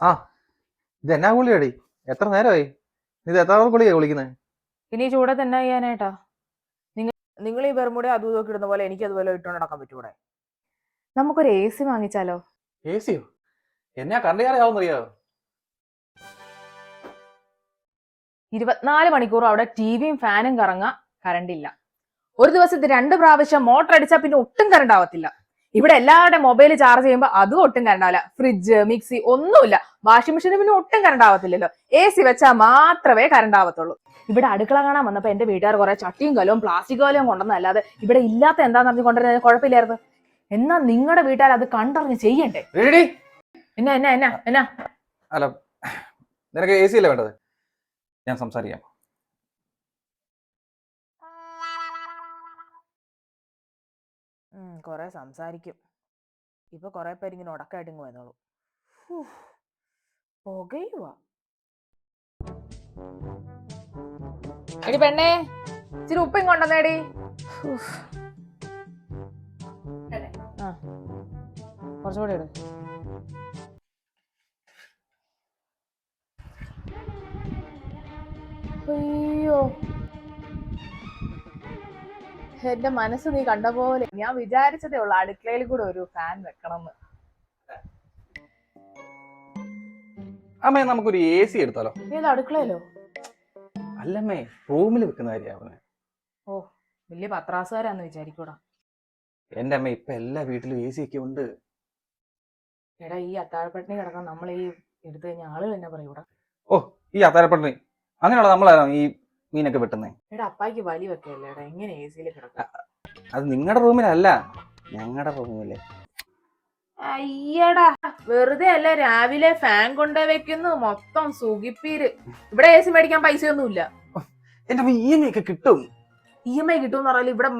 ആ ഇത് എന്നാ ഗുളിയാടി എത്ര നേരമായി? ഇത് എത്ര ഗുളിയാ വിളിക്കുന്നത് പിന്നെ ഈ ചൂടെ തന്നെ ചെയ്യാനായിട്ടാ. നിങ്ങൾ നിങ്ങൾ ഈ ബെർമുടെ അതും ഇതൊക്കെ ഇടുന്ന പോലെ എനിക്ക് അതുപോലെ ഇട്ടുകൊണ്ട് നടക്കാൻ പറ്റൂടെ? നമുക്കൊരു എ സി വാങ്ങിച്ചാലോ? എ സിയോ എന്നാ കണ്ടിയാറിയാവുന്നറിയോ ഇരുപത്തിനാല് മണിക്കൂർ അവിടെ ടിവിയും ഫാനും കറങ്ങാ കറണ്ട് ഇല്ല ഒരു ദിവസത്തെ രണ്ട് പ്രാവശ്യം മോട്ടർ അടിച്ചാൽ പിന്നെ ഒട്ടും കറണ്ട് ആവത്തില്ല ഇവിടെ എല്ലാവരുടെ മൊബൈൽ ചാർജ് ചെയ്യുമ്പോൾ അതും ഒട്ടും കരണ്ടാവില്ല ഫ്രിഡ്ജ് മിക്സി ഒന്നുമില്ല. വാഷിംഗ് മെഷീന് പിന്നെ ഒട്ടും കരണ്ടാവത്തില്ലല്ലോ എ സി വെച്ചാൽ മാത്രമേ കരണ്ടാവത്തുള്ളൂ ഇവിടെ അടുക്കള കാണാൻ വന്നപ്പോൾ എന്റെ വീട്ടുകാർ കുറെ ചട്ടിയും കലവും പ്ലാസ്റ്റിക് കലവും കൊണ്ടുവന്നല്ലാതെ ഇവിടെ ഇല്ലാത്ത എന്താന്ന് പറഞ്ഞ് കൊണ്ടുവരുന്നത് കുഴപ്പമില്ലായിരുന്നു. എന്നാ നിങ്ങളുടെ വീട്ടുകാർ അത് കണ്ടറിഞ്ഞ് ചെയ്യണ്ടേ? എന്നാ എന്നാ എന്നാ എന്നാ? അല്ല നിനക്ക് എ സി അല്ലേ വേണ്ടത്? ഞാൻ സംസാരിക്കാം. കൊറേ സംസാരിക്കും. ഇപ്പൊ കുറേ പേര് ഇങ്ങനെ ഉടക്കായിട്ട് ഇങ്ങ് വന്നോളൂ. പുകയുവാ. എടി പെണ്ണേ ഇച്ചിരി ഉപ്പും കൊണ്ടുവന്നേടി. ആ കുറച്ചുകൂടി ഇട്. അയ്യോ. എന്റെ മനസ്സ് നീ കണ്ട പോലെ. ഞാൻ വിചാരിച്ചതേ ഉള്ളു അടുക്കളയിൽ കൂടെ ഒരു ഫാൻ വെക്കണം അമ്മേ നമുക്കൊരു എ സി എടുത്താലോ? ഏത് അടുക്കളയിലോ? അല്ലമ്മേ റൂമിൽ വെക്കുന്ന കാര്യമാണ് ഓ വലിയ പത്രാസുകാരാന്ന് വിചാരിക്കൂടാ. എന്റെ അമ്മ ഇപ്പൊ എല്ലാ വീട്ടിലും എ സി ഒക്കെ ഉണ്ട്. എടാ ഈ അത്താഴപ്പട്ടിണി കിടക്കാൻ നമ്മൾ ഈ എടുത്തു കഴിഞ്ഞാൽ ആളുകൾ എന്നാ പറയൂടാ. ഓ ഈ അത്താഴപ്പട്ടണി. അങ്ങനെയുള്ള നമ്മളാരോ ഈ മീനൊക്കെ വെട്ടുന്നത് എടാ അപ്പായിക്ക് വലി വെക്കല്ലേ എടാ എങ്ങനെ എ സിയിൽ കിടക്കാം? അത് നിങ്ങളുടെ റൂമിലല്ല ഞങ്ങളുടെ റൂമിൽ. അയ്യടാ വെറുതെ അല്ല രാവിലെ ഫാൻ കൊണ്ടേ വെക്കുന്നു മൊത്തം സുഖിപ്പീര്. ഇവിടെ എ സി മേടിക്കാൻ പൈസ പൈസയൊന്നുമില്ല. എന്റെ ഇ എം ഐ ഒക്കെ കിട്ടും. ഇ എം ഐ കിട്ടും പറഞ്ഞാൽ ഇവിടെ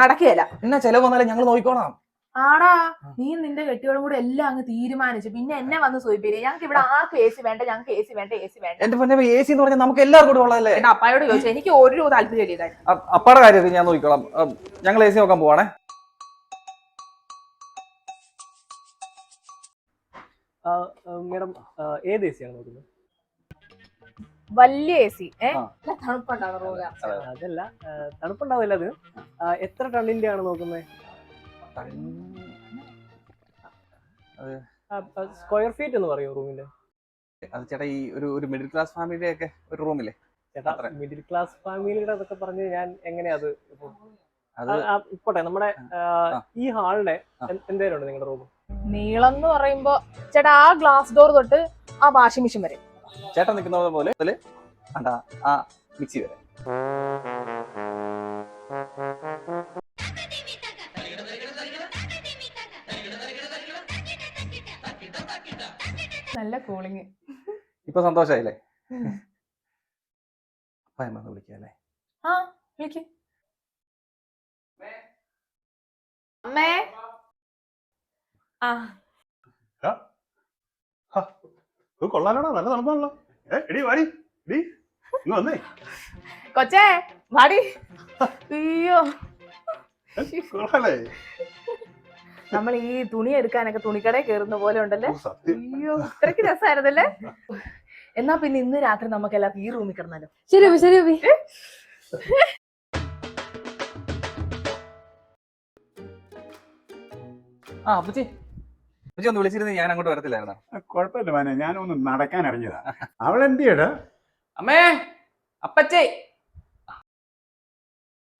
നടക്കുകയല്ല. എന്നാ ചെലവ് വന്നാലും ഞങ്ങൾ നോക്കിക്കോളാം. ആടാ നീ നിന്റെ കെട്ടിയോടും കൂടെ എല്ലാം അങ്ങ് തീരുമാനിച്ചു പിന്നെ എന്നെ വന്ന് സൂചിപ്പിക്കുക ഞങ്ങൾക്ക് ഇവിടെ ആർക്കും എ സി വേണ്ട ഞങ്ങൾക്ക് എ സി വേണ്ട എ സി വേണ്ട. എന്റെ പൊന്നെ എ സി എന്ന് പറഞ്ഞാൽ നമുക്ക് എല്ലാവർക്കും കൂടെ ഉള്ളതല്ലേ എന്റെ അപ്പായോട് ചോദിച്ചു എനിക്ക് ഒരു താല്പര്യം ഇല്ല കാര്യം അപ്പാടെ കാര്യത്തിൽ ഞാൻ നോക്കിക്കോളാം. ഞങ്ങൾ എ സി നോക്കാൻ പോവാണേ. മേഡം ഏത് എ സിയാണ് നോക്കുന്നത്? വലിയ എ സി. തണുപ്പുണ്ടാകും അതല്ല തണുപ്പുണ്ടാവില്ല അത് എത്ര ടണ്ണിന്റെ ആണ് നോക്കുന്നത്? സ്ക്വയർ ഫീറ്റ് എന്ന് പറയോ റൂമിന്റെ? അത് ചേട്ടാ ഈ ഒരു ഒരു മിഡിൽ ക്ലാസ് ഫാമിലിയുടെ ഒക്കെ ഒരു റൂമില്ലേ? ചേട്ടാ മിഡിൽ ക്ലാസ് ഫാമിലിയുടെ അതൊക്കെ പറഞ്ഞ് ഞാൻ എങ്ങനെയാ അത് ഇപ്പൊ അത് ആ, ആ, പോട്ടെ നമ്മുടെ. ഈ ഹാളിന്റെ ആ. എന്തേലും ഉണ്ട് നിങ്ങളുടെ റൂം? നീളം എന്ന് പറയുമ്പോ ചേട്ടാ ആ ഗ്ലാസ് ഡോർ തൊട്ട് ആ വാഷിംഗ് മെഷീൻ വരെ. ചേട്ടൻ നിൽക്കുന്ന പോലെ അതിൽ ആ മിക്സി വരെ. നല്ല കൂളിങ്. ഇപ്പൊ സന്തോഷായില്ലേ? അപ്പ എന്നെ വിളിക്കല്ലേ? ആ വിളിക്ക്. അമ്മേ. ആ. ഇത് കൊള്ളാലോടാ നല്ല തണുപ്പാണല്ലോ. ഏ എടി വാടി ഡി ഇങ്ങ് വന്നേ. കൊച്ചേ വാടി. അയ്യോ. കൊള്ളാലേ. നമ്മൾ ഈ തുണി എടുക്കാനൊക്കെ തുണിക്കടയിൽ കയറുന്ന പോലെ ഉണ്ടല്ലേ? അയ്യോ ഇത്രക്ക് രസമായിരുന്നല്ലേ എന്നാ പിന്നെ ഇന്ന് രാത്രി നമുക്ക് എല്ലാവർക്കും ഈ റൂമിൽ കിടന്നാലോ? ശരി ശരി. ആ അപ്പച്ചി. അപ്പച്ചി ഒന്ന് വിളിച്ചിരുന്നെങ്കിൽ ഞാൻ അങ്ങോട്ട് വരത്തില്ലായിരുന്നോ? കുഴപ്പമില്ല മോനെ. ഞാനൊന്ന് നടക്കാൻ ഇറങ്ങിയതാ. അവൾ എന്തിയടാ അമ്മേ അപ്പച്ചേ.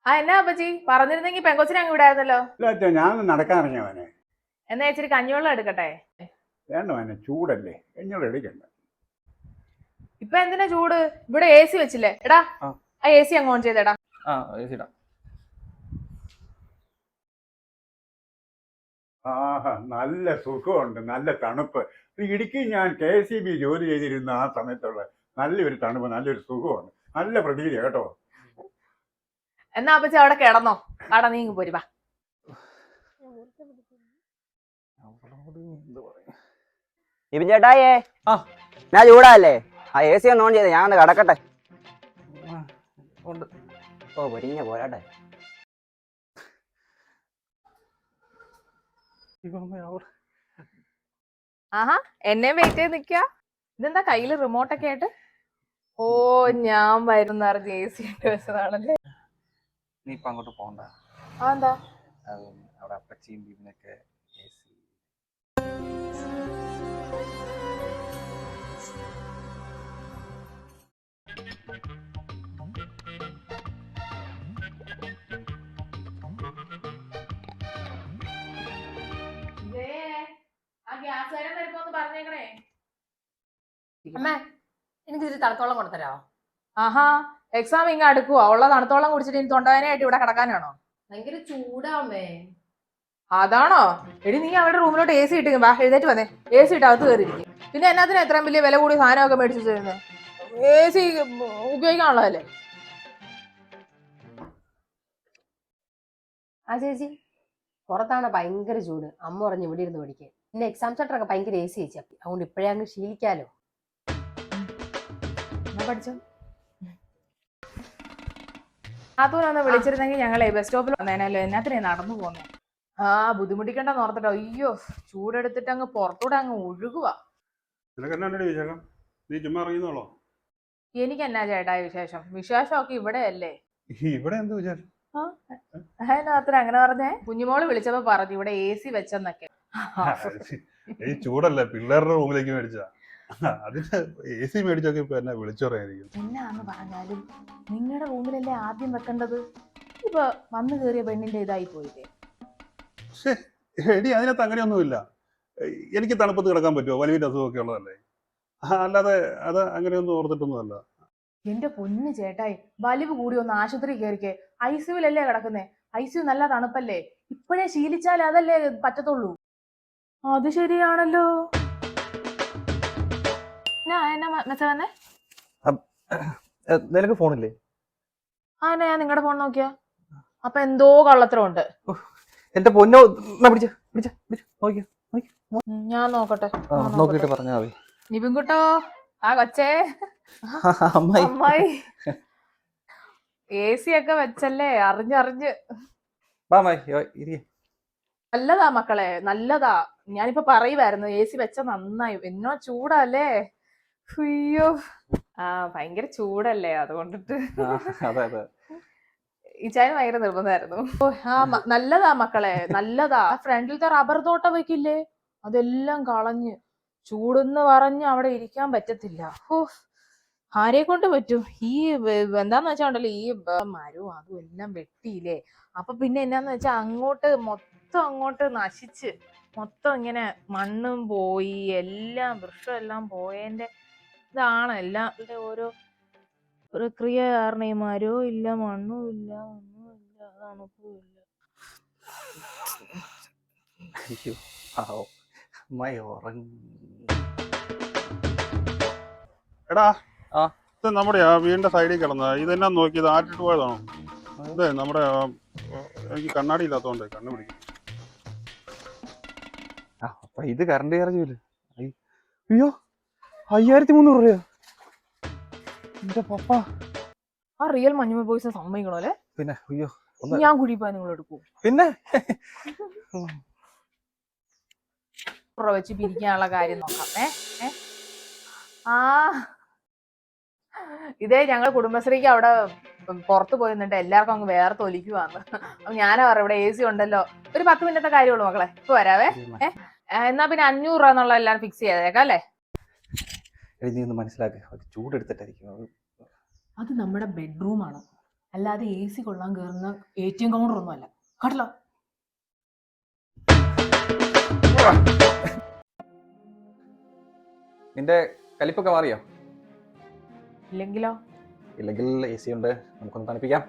ആ എന്നാ അപ്പച്ചി? പറഞ്ഞിരുന്നെങ്കിൽ പെങ്കൊച്ചിനെ അങ്ങ് വിടായിരുന്നല്ലോ. ഇല്ല ഞാനൊന്ന് നടക്കാൻ ഇറങ്ങിയവനെ എന്നാ ഇച്ചിരി കഞ്ഞിവെള്ളം എടുക്കട്ടെ? വേണ്ട മോനെ ചൂടല്ലേ. കഞ്ഞിവെള്ളം എടുക്കണ്ട. ഇപ്പൊ എന്തിനാ ചൂട്? ഇവിടെ എ സി വെച്ചില്ലേ? എടാ ആ. ആ എ സി അങ്ങ് ഓൺ ചെയ്തേടാ. ആ ആഹാ നല്ല സുഖമുണ്ട് നല്ല തണുപ്പ്. ഇടുക്കി ഞാൻ കെ സി ബി ജോലി ചെയ്തിരുന്ന ആ സമയത്തുള്ള നല്ലൊരു തണുപ്പ് നല്ലൊരു സുഖമുണ്ട്. നല്ല പ്രതീതി കേട്ടോ. എന്നാ അപ്പച്ചി അവിടെ കിടന്നോ. അവിടെ നീ ഇങ്ങ് പോരി വാ. എന്ത് പറയും ഇബിൻ ചേട്ടായേ. ആ. ഞാൻ ചൂടാല്ലേ? ആ എ സി ഒന്ന് ഓൺ ചെയ്ത് ഞാൻ കടക്കട്ടെ. ഓ പൊരിഞ്ഞ പോരാട്ടെ. ആഹാ എന്നെ വെയിറ്റ് ചെയ്ത് നിക്ക ഇതെന്താ കയ്യിൽ റിമോട്ടൊക്കെ ആയിട്ട്? ഓ ഞാൻ വരുന്ന ജെ സി ഇട്ട് വെച്ചതാണല്ലേ നീ ഇപ്പൊ അങ്ങോട്ട് എന്താ അത് അവിടെ അപ്പച്ചിയും ബീബിനൊക്കെ അമ്മ എനിക്ക് തണുത്തോളം കൊടുത്തരാമോ ആഹാ. എക്സാം ഇങ്ങ് അടുക്കുവാ? ഉള്ള തണുത്തോളം കുടിച്ചിട്ട് ഇനി തൊണ്ടവേനായിട്ട് ഇവിടെ കിടക്കാനാണോ? ഭയങ്കര ചൂടാമേ അതാണോ? എടി നീ അവരുടെ റൂമിലോട്ട് എ സി ഇട്ടു വാ എഴുന്നേറ്റ് വന്നേ. എ സി ഇട്ട് അകത്ത് കയറിയിരിക്കും. പിന്നെ എന്നാത്തിന് എത്രയും വലിയ വില കൂടി സാധനമൊക്കെ മേടിച്ചു തരുന്നത് എ സി ഉപയോഗിക്കാനുള്ളതല്ലേ? ആ ചേച്ചി. പുറത്താണ് ഭയങ്കര ചൂട്. അമ്മ പറഞ്ഞു ഇവിടെ ഇരുന്ന് പഠിക്കാൻ. പിന്നെ എക്സാം സെന്റർ ഒക്കെ ഭയങ്കര എ സി ചേച്ചി അതുകൊണ്ട് ഇപ്പോഴേ അങ്ങ് ശീലിക്കാലോ. പഠിച്ചോ? നാത്തൂനൊന്ന് വിളിച്ചിരുന്നെങ്കിൽ ഞങ്ങളെ ബസ് സ്റ്റോപ്പിൽ വന്നേനല്ലോ. എന്നാത്തിനെ നടന്നു പോന്നെ? ആ ബുദ്ധിമുട്ടിക്കണ്ടെന്ന് ഓർത്തിട്ടോ. അയ്യോ ചൂടെടുത്തിട്ട് അങ്ങ് പുറത്തൂടെ അങ്ങ് ഒഴുകുക നിനക്ക് എന്നാ വിശേഷം? നീ ചുമ്മാ എനിക്ക് എന്നാ ചേട്ടായ വിശേഷം? വിശേഷമൊക്കെ ഇവിടെ അല്ലേ ഇവിടെ എന്ത് വിശേഷം? അതിനകത്തിന് അങ്ങനെ പറഞ്ഞേ? കുഞ്ഞുമോൾ വിളിച്ചപ്പോ പറഞ്ഞു ഇവിടെ എ സി വെച്ചെന്നൊക്കെ. ഈ ചൂടല്ലേ പിള്ളേരുടെ റൂമിലേക്ക് മേടിച്ചാ അതിന് എ സി മേടിച്ചൊക്കെ ഇപ്പൊ എന്നെ വിളിച്ചു പറയായിരിക്കും എന്നാന്ന് പറഞ്ഞാലും നിങ്ങളുടെ റൂമിലല്ലേ ആദ്യം വെക്കേണ്ടത്? ഇപ്പൊ വന്നു കയറിയ പെണ്ണിന്റെ ഇതായി പോയില്ലേ? പക്ഷേ എടി അതിനകത്ത് അങ്ങനെയൊന്നുമില്ല. എനിക്ക് തണുപ്പത്ത് കിടക്കാൻ പറ്റുമോ? വലിയ അസുഖമൊക്കെ ഉള്ളതല്ലേ? അല്ലാതെ അത് അങ്ങനെയൊന്നും ഓർത്തിട്ടൊന്നുമല്ല. എന്റെ പൊന്നു ചേട്ടായി വലിവ് കൂടി ഒന്ന് ആശുപത്രി കയറിക്കേ. ഐ സിയുലല്ലേ കിടക്കുന്നേ? ഐ സിയു നല്ല തണുപ്പല്ലേ? ഇപ്പോഴേ ശീലിച്ചാൽ അതല്ലേ പറ്റത്തുള്ളൂ. അത് ശരിയാണല്ലോ. എന്നാ എന്നാ മെസ്സേജ് വന്നേ? നിനക്ക് ഫോണില്ലേ? ആ എന്നാ ഞാൻ നിങ്ങളുടെ ഫോൺ നോക്കിയാ. അപ്പൊ എന്തോ കള്ളത്തരമുണ്ട്. എന്റെ പൊന്നോ പിടിച്ച പിടിച്ച പിടിച്ച നോക്കിയോ ഉം, ഞാൻ നോക്കട്ടെ. നോക്കിട്ട്. പറഞ്ഞാ മതി. നിപിൻകുട്ടോ ആ കൊച്ചേ. അമ്മായി. അമ്മായി. എ സി ഒക്കെ വെച്ചല്ലേ അറിഞ്ഞറിഞ്ഞ് നല്ലതാ മക്കളെ നല്ലതാ. ഞാനിപ്പോ പറയുമായിരുന്നു എ സി വെച്ച നന്നായി. എന്നോ ചൂടല്ലേ? അയ്യോ. ആ ഭയങ്കര ചൂടല്ലേ അതുകൊണ്ടിട്ട്. അതെ അതെ. ഇച്ചായന് ഭയങ്കര നിർബന്ധമായിരുന്നു. ആ നല്ലതാ മക്കളെ നല്ലതാ. ഫ്രണ്ടിലത്തെ റബ്ബർ തോട്ടം വെക്കില്ലേ? അതെല്ലാം കളഞ്ഞ് ചൂടെന്ന് പറഞ്ഞ് അവിടെ ഇരിക്കാൻ പറ്റത്തില്ല. ഓ ആരെ കൊണ്ട് പറ്റും? ഈ എന്താന്ന് വെച്ചാ ഉണ്ടല്ലോ ഈ മരവും അതും എല്ലാം വെട്ടിയില്ലേ? അപ്പൊ പിന്നെ എന്നാന്ന് വെച്ചാ അങ്ങോട്ട് മൊത്തം അങ്ങോട്ട് നശിച്ച് മൊത്തം ഇങ്ങനെ മണ്ണും പോയി എല്ലാം വൃക്ഷം എല്ലാം പോയതിന്റെ ഇതാണ് എല്ലാവരുടെ ഓരോ പ്രക്രിയ കാരണം ഈ മരവും ഇല്ല മണ്ണും ഇല്ല ഒന്നും ഇല്ല തണുപ്പും ഇല്ല. അയ്യോ പാവം. അമ്മായി ഉറങ്ങി. എടാ ആ. ഇത് നമ്മുടെ ആ വീടിന്റെ സൈഡിൽ കിടന്ന ഇതെന്നാ നോക്കിയത്? ആറ്റിട്ട് പോയതാണോ? അതെ നമ്മുടെ ആ, എനിക്ക് കണ്ണാടി ഇല്ലാത്തതുകൊണ്ട് കണ്ണു പിടിക്കും ആ അപ്പൊ ഇത് കറണ്ട് ചാർജ് അയ്യോ. അയ്യായിരത്തി മുന്നൂറ് രൂപയോ? എന്റെ പപ്പ. ആ റിയൽ മഞ്ഞുമ ബോയ്സ് സമ്മതിക്കണോ അല്ലേ? പിന്നെ അയ്യോ ഞാൻ കുഴിപ്പാ നിങ്ങൾ എടുക്കൂ പിന്നെ? പുറ വെച്ച് പിരിക്കാനുള്ള കാര്യം നോക്കാം. ഏ ആ. ഇതേ ഞങ്ങൾ കുടുംബശ്രീക്ക് അവിടെ പുറത്ത് പോയി നിന്നിട്ട് എല്ലാവർക്കും അങ്ങ് വേറെ തൊലിക്കുവാന്ന് അപ്പൊ ഞാനാ പറയാം ഇവിടെ എ സി ഉണ്ടല്ലോ. ഒരു പത്ത് മിനിറ്റത്തെ കാര്യമുള്ളൂ മക്കളെ. ഇപ്പൊ വരാവേ. എന്നാ പിന്നെ അഞ്ഞൂറ് രൂപ എന്നുള്ള എല്ലാം ഫിക്സ് ചെയ്തേക്കാം അല്ലേ? മനസ്സിലാക്കി ഒന്ന് മനസ്സിലാക്കുക അത് ചൂടെടുത്തിട്ടായിരിക്കും. അത് അത് നമ്മുടെ ബെഡ്റൂമാണ് അല്ലാതെ എ സി കൊള്ളാൻ കയറുന്ന എ ടി എം കൗണ്ടർ ഒന്നും അല്ല. കേട്ടല്ലോ? നിന്റെ കലിപ്പൊക്കെ മാറിയോ? ഇല്ലെങ്കിലോ? ഇല്ലെങ്കിൽ എ സി ഉണ്ട്. നമുക്കൊന്ന് തണുപ്പിക്കാം.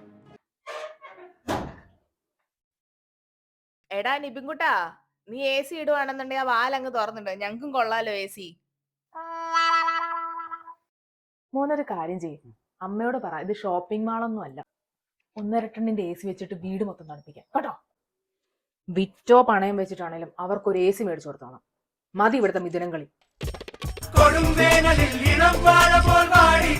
എടാ നിബിൻകുട്ടാ നീ എ സി ഇടുവാണെന്നുണ്ടെങ്കിൽ ആ വാലങ്ങ് തുറന്നിട്ട് ഞങ്ങൾക്കും കൊള്ളാലോ എ സി മോനൊരു കാര്യം ചെയ്യും. അമ്മയോട് പറ ഇത് ഷോപ്പിംഗ് മാളൊന്നും അല്ല. ഒന്നര ടണ്ണിന്റെ എ സി വെച്ചിട്ട് വീട് മൊത്തം തണുപ്പിക്കാം. കേട്ടോ? വിറ്റോ പണയം വെച്ചിട്ടാണേലും അവർക്കൊരു എ സി മേടിച്ചു കൊടുത്തോണം മതി ഇവിടുത്തെ മിഥുനം കളി. വാഴ പോൽ വാടി